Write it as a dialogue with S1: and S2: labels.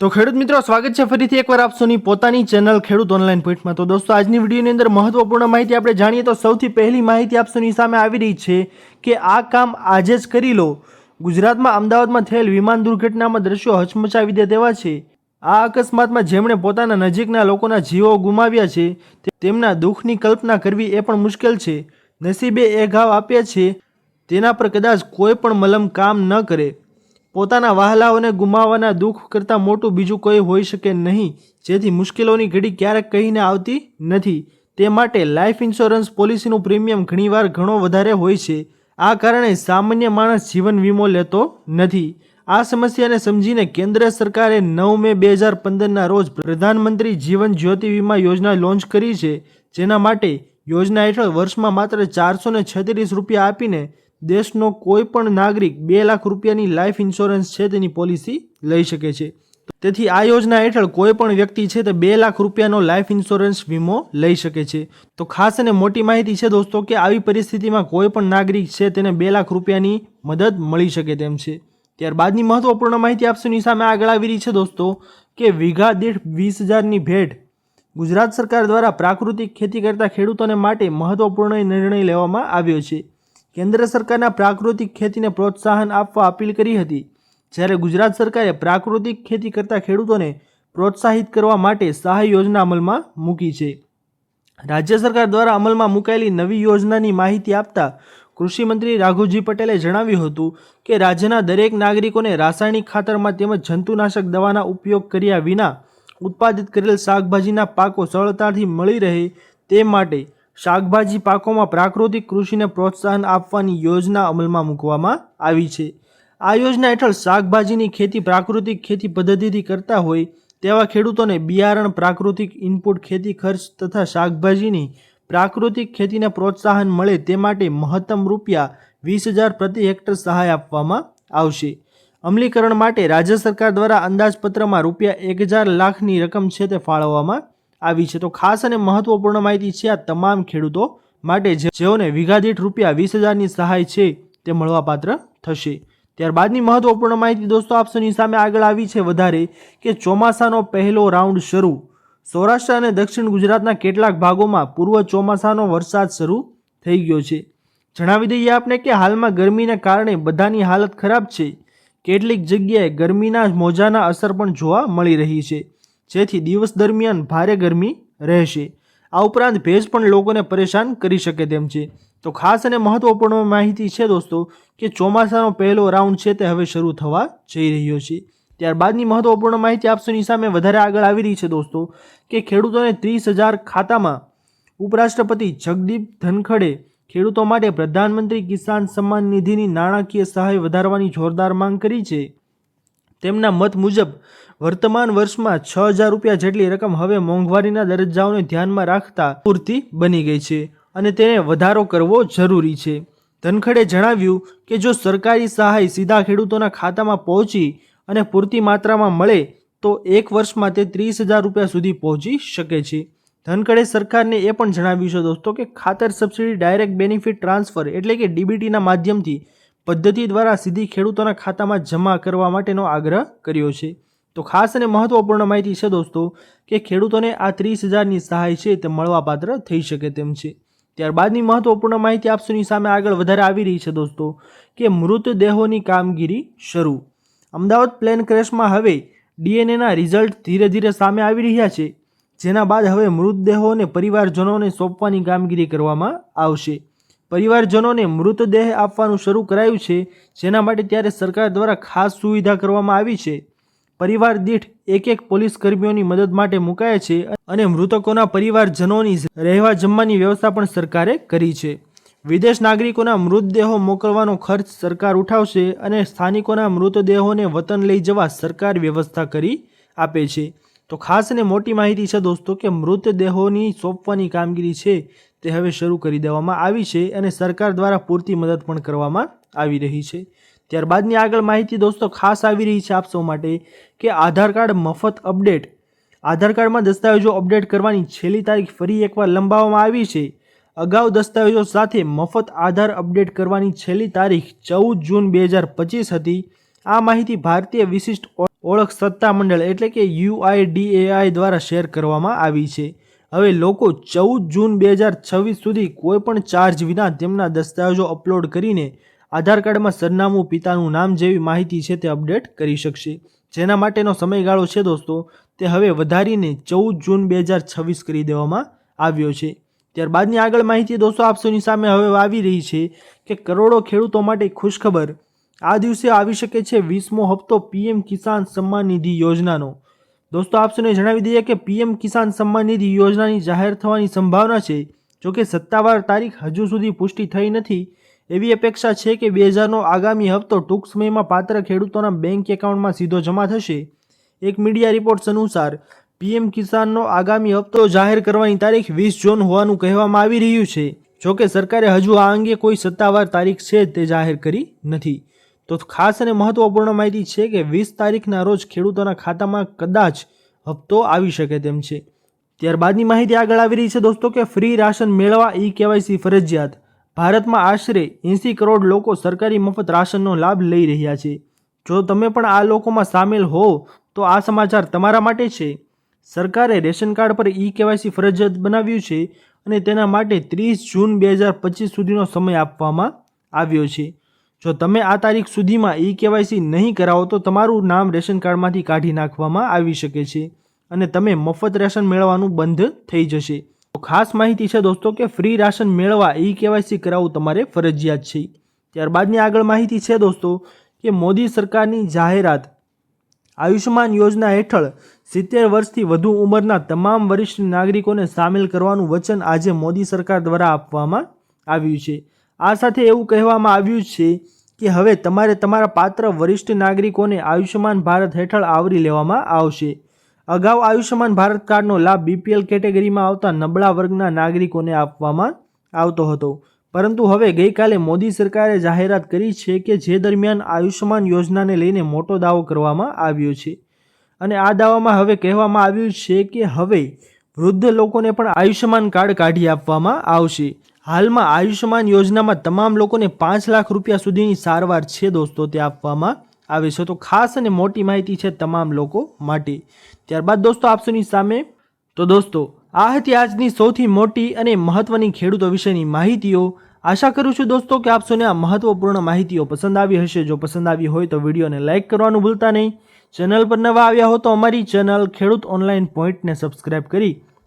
S1: તો ખેડૂત મિત્રો, સ્વાગત છે ફરીથી એકવાર આપસોની પોતાની ચેનલ ખેડૂત ઓનલાઈન પોઈન્ટમાં તો દોસ્તો, આજની વિડીયોની અંદર મહત્વપૂર્ણ માહિતી આપણે જાણીએ તો સૌથી પહેલી માહિતી આપસોની સામે આવી રહી છે કે આ કામ આજે જ કરી લો. ગુજરાતમાં અમદાવાદમાં થયેલ વિમાન દુર્ઘટનામાં દ્રશ્યો હચમચાવી દે તેવા છે. આ અકસ્માતમાં જેમણે પોતાના નજીકના લોકોના જીવો ગુમાવ્યા છે તેમના દુઃખની કલ્પના કરવી એ પણ મુશ્કેલ છે. નસીબે એ ઘાવ આપ્યા છે, તેના પર કદાચ કોઈ પણ મલમ કામ ન કરે. પોતાના વહાલાઓને ગુમાવવાના દુઃખ કરતાં મોટું બીજું કોઈ હોઈ શકે નહીં, જેથી મુશ્કેલીઓની ઘડી ક્યારેક કહીને આવતી નથી. તે માટે લાઈફ ઇન્સ્યોરન્સ પોલિસીનું પ્રીમિયમ ઘણીવાર ઘણો વધારે હોય છે. આ કારણે સામાન્ય માણસ જીવન વીમો લેતો નથી. આ સમસ્યાને સમજીને કેન્દ્ર સરકારે નવ મે બે હજાર પંદરના રોજ પ્રધાનમંત્રી જીવન જ્યોતિ વીમા યોજના લોન્ચ કરી છે, જેના માટે યોજના હેઠળ વર્ષમાં માત્ર ચારસો ને છત્રીસ રૂપિયા આપીને દેશનો કોઈ પણ નાગરિક બે લાખ રૂપિયાની લાઈફ ઇન્સ્યોરન્સ છે તેની પોલિસી લઈ શકે છે. તેથી આ યોજના હેઠળ કોઈ પણ વ્યક્તિ છે તે બે લાખ રૂપિયાનો લાઈફ ઇન્સ્યોરન્સ વીમો લઈ શકે છે. તો ખાસ અને મોટી માહિતી છે દોસ્તો કે આવી પરિસ્થિતિમાં કોઈ પણ નાગરિક છે તેને બે લાખ રૂપિયાની મદદ મળી શકે તેમ છે. ત્યારબાદની મહત્વપૂર્ણ માહિતી આપસોની સામે આગળ આવી રહી છે દોસ્તો કે વીઘા દીઠ વીસ હજારની ભેટ ગુજરાત સરકાર દ્વારા પ્રાકૃતિક ખેતી કરતા ખેડૂતોને માટે મહત્વપૂર્ણ નિર્ણય લેવામાં આવ્યો છે. કેન્દ્ર સરકારના પ્રાકૃતિક ખેતીને પ્રોત્સાહન આપવા અપીલ કરી હતી. જ્યારે ગુજરાત સરકારે પ્રાકૃતિક ખેતી કરતા ખેડૂતોને પ્રોત્સાહિત કરવા માટે સહાય યોજના અમલમાં મૂકી છે. રાજ્ય સરકાર દ્વારા અમલમાં મુકાયેલી નવી યોજનાની માહિતી આપતા કૃષિમંત્રી રાઘુજી પટેલે જણાવ્યું હતું કે, રાજ્યના દરેક નાગરિકોને રાસાયણિક ખાતરમાં તેમજ જંતુનાશક દવાના ઉપયોગ કર્યા વિના ઉત્પાદિત કરેલ શાકભાજીના પાકો સરળતાથી મળી રહે તે માટે શાકભાજી પાકોમાં પ્રાકૃતિક કૃષિને પ્રોત્સાહન આપવાની યોજના અમલમાં મૂકવામાં આવી છે. આ યોજના હેઠળ શાકભાજીની ખેતી પ્રાકૃતિક ખેતી પદ્ધતિથી કરતા હોય તેવા ખેડૂતોને બિયારણ, પ્રાકૃતિક ઇનપુટ ખેતી ખર્ચ તથા શાકભાજીની પ્રાકૃતિક ખેતીને પ્રોત્સાહન મળે તે માટે મહત્તમ રૂપિયા વીસ હજાર પ્રતિ હેક્ટર સહાય આપવામાં આવશે. અમલીકરણ માટે રાજ્ય સરકાર દ્વારા અંદાજપત્રમાં રૂપિયા એક હજાર લાખની રકમ છે તે ફાળવવામાં આવી છે. તો ખાસ અને મહત્વપૂર્ણ માહિતી છે આ તમામ ખેડૂતો માટે જેઓને વીઘા દીઠ રૂપિયા વીસ હજારની સહાય છે તે મળવાપાત્ર થશે. ત્યારબાદની મહત્વપૂર્ણ માહિતી દોસ્તો આપસોની સામે આગળ આવી છે વધારે કે ચોમાસાનો પહેલો રાઉન્ડ શરૂ. સૌરાષ્ટ્ર અને દક્ષિણ ગુજરાતના કેટલાક ભાગોમાં પૂર્વ ચોમાસાનો વરસાદ શરૂ થઈ ગયો છે. જણાવી દઈએ આપને કે હાલમાં ગરમીને કારણે બધાની હાલત ખરાબ છે. કેટલીક જગ્યાએ ગરમીના મોજાના અસર પણ જોવા મળી રહી છે. જેથી દિવસ દરમિયાન ભારે ગરમી રહેશે. આ ઉપરાંત ભેજ પણ લોકોને પરેશાન કરી શકે તેમ છે. તો ખાસ અને મહત્વપૂર્ણ માહિતી છે દોસ્તો કે ચોમાસાનો પહેલો રાઉન્ડ છે તે હવે શરૂ થવા જઈ રહ્યો છે. ત્યારબાદની મહત્વપૂર્ણ માહિતી આપસોની સામે વધારે આગળ આવી રહી છે દોસ્તો કે ખેડૂતોને ત્રીસ હજાર ખાતામાં ઉપરાષ્ટ્રપતિ જગદીપ ધનખડે ખેડૂતો માટે પ્રધાનમંત્રી કિસાન સન્માન નિધિની નાણાકીય સહાય વધારવાની જોરદાર માંગ કરી છે. તેમના મત મુજબ, વર્તમાન વર્ષમાં છ હજાર રૂપિયા જેટલી રકમ હવે મોંઘવારીના દરજ્જાઓને ધ્યાનમાં રાખતા પૂરતી બની ગઈ છે અને તેને વધારો કરવો જરૂરી છે. ધનખડે જણાવ્યું કે જો સરકારી સહાય સીધા ખેડૂતોના ખાતામાં પહોંચી અને પૂરતી માત્રામાં મળે, તો એક વર્ષમાં તે ત્રીસ હજાર રૂપિયા સુધી પહોંચી શકે છે. ધનખડે સરકારને એ પણ જણાવ્યું છે દોસ્તો કે ખાતર સબસિડી ડાયરેક્ટ બેનિફિટ ટ્રાન્સફર એટલે કે ડીબીટીના માધ્યમથી પદ્ધતિ દ્વારા સીધી ખેડૂતોના ખાતામાં જમા કરવા માટેનો આગ્રહ કર્યો છે. તો ખાસ અને મહત્વપૂર્ણ માહિતી છે દોસ્તો, કે ખેડૂતોને આ ત્રીસ હજારની સહાય છે તે મળવાપાત્ર થઈ શકે તેમ છે. ત્યારબાદની મહત્વપૂર્ણ માહિતી આપસુની સામે આગળ વધારે આવી રહી છે દોસ્તો, કે મૃતદેહોની કામગીરી શરૂ. અમદાવાદ પ્લેન ક્રેશમાં હવે ડીએનએના રિઝલ્ટ ધીરે ધીરે સામે આવી રહ્યા છે. જેના બાદ હવે મૃતદેહોને પરિવારજનોને સોંપવાની કામગીરી કરવામાં આવશે. પરિવારજનોને મૃતદેહ આપવાનું શરૂ કરાયું છે, જેના માટે ત્યારે સરકાર દ્વારા ખાસ સુવિધા કરવામાં આવી છે. પરિવાર દીઠ એક એક પોલીસ કર્મીઓની મદદ માટે મુકાયા છે અને મૃતકોના પરિવારજનોની રહેવા જમવાની વ્યવસ્થા પણ સરકારે કરી છે. વિદેશ નાગરિકોના મૃતદેહો મોકલવાનો ખર્ચ સરકાર ઉઠાવશે અને સ્થાનિકોના મૃતદેહોને વતન લઈ જવા સરકાર વ્યવસ્થા કરી આપે છે. તો ખાસ અને મોટી માહિતી છે દોસ્તો કે મૃતદેહોની સોંપવાની કામગીરી છે તે હવે શરૂ કરી દેવામાં આવી છે અને સરકાર દ્વારા પૂરતી મદદ પણ કરવામાં આવી રહી છે. ત્યારબાદની આગળ માહિતી દોસ્તો ખાસ આવી રહી છે આપ સૌ માટે કે આધાર કાર્ડ મફત અપડેટ. આધાર કાર્ડમાં દસ્તાવેજો અપડેટ કરવાની છેલ્લી તારીખ ફરી એકવાર લંબાવવામાં આવી છે. અગાઉ દસ્તાવેજો સાથે મફત આધાર અપડેટ કરવાની છેલ્લી તારીખ ચૌદ જૂન બે હજાર પચીસ હતી. આ માહિતી ભારતીય વિશિષ્ટ ઓળખ સત્તામંડળ એટલે કે યુઆઈડીએઆઈ દ્વારા શેર કરવામાં આવી છે. હવે લોકો ચૌદ જૂન બે હજાર છવ્વીસ સુધી કોઈપણ ચાર્જ વિના તેમના દસ્તાવેજો અપલોડ કરીને આધાર કાર્ડમાં સરનામું, પિતાનું નામ જેવી માહિતી છે તે અપડેટ કરી શકશે. જેના માટેનો સમયગાળો છે દોસ્તો, તે હવે વધારીને ચૌદ જૂન બે હજાર છવ્વીસ કરી દેવામાં આવ્યો છે. ત્યારબાદની આગળ માહિતી દોસ્તો આપસોની સામે હવે આવી રહી છે કે કરોડો ખેડૂતો માટે ખુશખબર આ દિવસે આવી શકે છે વીસમો હપ્તો પીએમ કિસાન સન્માન નિધિ યોજનાનો. દોસ્તો, આપ જણાવી દઈએ કે પીએમ કિસાન સન્માન નિધિ યોજનાની જાહેર થવાની સંભાવના છે. જોકે સત્તાવાર તારીખ હજુ સુધી પુષ્ટિ થઈ નથી. એવી અપેક્ષા છે કે બે હજારનો આગામી હપ્તો ટૂંક સમયમાં પાત્ર ખેડૂતોના બેંક એકાઉન્ટમાં સીધો જમા થશે. એક મીડિયા રિપોર્ટ્સ અનુસાર, પીએમ કિસાનનો આગામી હપ્તો જાહેર કરવાની તારીખ વીસ જૂન હોવાનું કહેવામાં આવી રહ્યું છે. જોકે સરકારે હજુ આ અંગે કોઈ સત્તાવાર તારીખ છે તે જાહેર કરી નથી. તો ખાસ અને મહત્વપૂર્ણ માહિતી છે કે વીસ તારીખના રોજ ખેડૂતોના ખાતામાં કદાચ હપ્તો આવી શકે તેમ છે. ત્યારબાદની માહિતી આગળ આવી રહી છે દોસ્તો કે ફ્રી રાશન મેળવવા ઈ કેવાયસી ફરજિયાત. ભારતમાં આશરે એંસી કરોડ લોકો સરકારી મફત રાશનનો લાભ લઈ રહ્યા છે. જો તમે પણ આ લોકોમાં સામેલ હો, તો આ સમાચાર તમારા માટે છે. સરકારે રેશન કાર્ડ પર ઈ કેવાયસી ફરજિયાત બનાવ્યું છે અને તેના માટે ત્રીસ જૂન બે હજાર પચીસ સુધીનો સમય આપવામાં આવ્યો છે. જો તમે આ તારીખ સુધીમાં ઈ કેવાયસી નહીં કરાવો તો તમારું નામ રેશન કાર્ડમાંથી કાઢી નાખવામાં આવી શકે છે અને તમે મફત રાશન મેળવવાનું બંધ થઈ જશે. તો ખાસ માહિતી છે દોસ્તો કે ફ્રી રાશન મેળવવા ઈ કેવાયસી કરાવવું તમારે ફરજિયાત છે. ત્યારબાદની આગળ માહિતી છે દોસ્તો કે મોદી સરકારની જાહેરાત આયુષ્યમાન યોજના હેઠળ સિત્તેર વર્ષથી વધુ ઉંમરના તમામ વરિષ્ઠ નાગરિકોને સામેલ કરવાનું વચન આજે મોદી સરકાર દ્વારા આપવામાં આવ્યું છે. આ સાથે એવું કહેવામાં આવ્યું છે કે હવે તમારે તમારા પાત્ર વરિષ્ઠ નાગરિકોને આયુષ્યમાન ભારત હેઠળ આવરી લેવામાં આવશે. અગાઉ આયુષ્યમાન ભારત કાર્ડનો લાભ બીપીએલ કેટેગરીમાં આવતા નબળા વર્ગના નાગરિકોને આપવામાં આવતો હતો. પરંતુ હવે ગઈકાલે મોદી સરકારે જાહેરાત કરી છે કે જે દરમિયાન આયુષ્યમાન યોજનાને લઈને મોટો દાવો કરવામાં આવ્યો છે. અને આ દાવામાં હવે કહેવામાં આવ્યું છે કે હવે વૃદ્ધ લોકોને પણ આયુષ્યમાન કાર્ડ કાઢી આપવામાં આવશે. હાલમાં આયુષ્યમાન યોજનામાં તમામ લોકોને પાંચ લાખ રૂપિયા સુધીની સારવાર છે દોસ્તો તે આપવામાં આવે છે. તો ખાસ અને મોટી માહિતી છે તમામ લોકો માટે. ત્યારબાદ દોસ્તો આપસોની સામે. તો દોસ્તો, આ હતી આજની સૌથી મોટી અને મહત્વની ખેડૂતો વિશેની માહિતીઓ. આશા કરું છું દોસ્તો કે આપ આ મહત્વપૂર્ણ માહિતીઓ પસંદ આવી હશે. જો પસંદ આવી હોય તો વિડીયોને લાઇક કરવાનું ભૂલતા નહીં. ચેનલ પર નવા આવ્યા હો તો અમારી ચેનલ ખેડૂત ઓનલાઈન પોઈન્ટને સબસ્ક્રાઇબ કરી